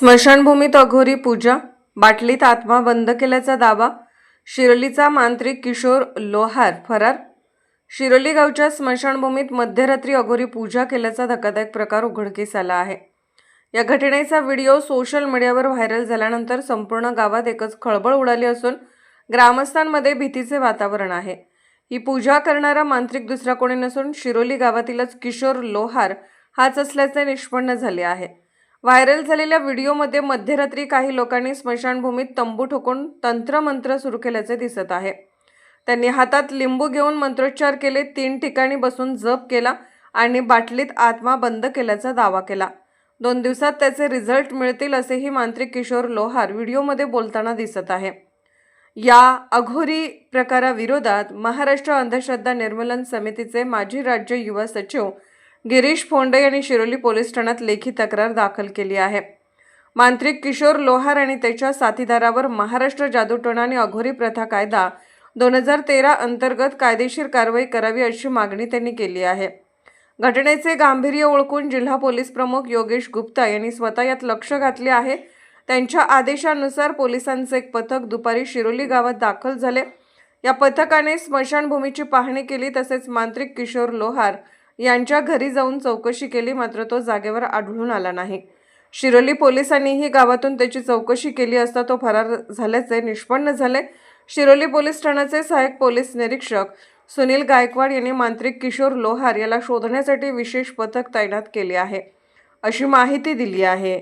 स्मशानभूमीत अघोरी पूजा बाटलीत आत्मा बंद केल्याचा दावा शिरोलीचा मांत्रिक किशोर लोहार फरार शिरोली गावच्या स्मशानभूमीत मध्यरात्री अघोरी पूजा केल्याचा धक्कादायक प्रकार उघडकीस आला आहे. या घटनेचा व्हिडिओ सोशल मीडियावर व्हायरल झाल्यानंतर संपूर्ण गावात एकच खळबळ उडाली असून ग्रामस्थांमध्ये भीतीचे वातावरण आहे. ही पूजा करणारा मांत्रिक दुसरा कोणी नसून शिरोली गावातीलच किशोर लोहार हाच असल्याचे निष्पन्न झाले आहे. व्हायरल झालेल्या व्हिडिओमध्ये मध्यरात्री काही लोकांनी स्मशानभूमीत तंबू ठोकून तंत्रमंत्र सुरू केल्याचे दिसत आहे. त्यांनी हातात लिंबू घेऊन मंत्रोच्चार केले तीन ठिकाणी बसून जप केला आणि बाटलीत आत्मा बंद केल्याचा दावा केला. दोन दिवसात त्याचे रिझल्ट मिळतील असेही मांत्रिक किशोर लोहार व्हिडिओमध्ये बोलताना दिसत आहे. या अघोरी प्रकाराविरोधात महाराष्ट्र अंधश्रद्धा निर्मूलन समितीचे माजी राज्य युवा सचिव गिरीश फोंडे यांनी शिरोली पोलीस ठाण्यात लेखी तक्रार दाखल केली आहे. मांत्रिक किशोर लोहार आणि त्याच्या साथीदारावर महाराष्ट्र जादूटोणा आणि अघोरी प्रथा कायदा दोन हजार तेरा अंतर्गत कायदेशीर कारवाई करावी अशी मागणी त्यांनी केली आहे. घटनेचे गांभीर्य ओळखून जिल्हा पोलीस प्रमुख योगेश गुप्ता यांनी स्वतः यात लक्ष घातले आहे. त्यांच्या आदेशानुसार पोलिसांचे एक पथक दुपारी शिरोली गावात दाखल झाले. या पथकाने स्मशानभूमीची पाहणी केली तसेच मांत्रिक किशोर लोहार यांच्या घरी जाऊन चौकशी केली मात्र तो जागेवर आढळून आला नाही. शिरोली पोलिसांनीही गावातून त्याची चौकशी केली असता तो फरार झाल्याचे निष्पन्न झाले. शिरोली पोलीस ठाण्याचे सहाय्यक पोलीस निरीक्षक सुनील गायकवाड यांनी मांत्रिक किशोर लोहार याला शोधण्यासाठी विशेष पथक तैनात केले आहे अशी माहिती दिली आहे.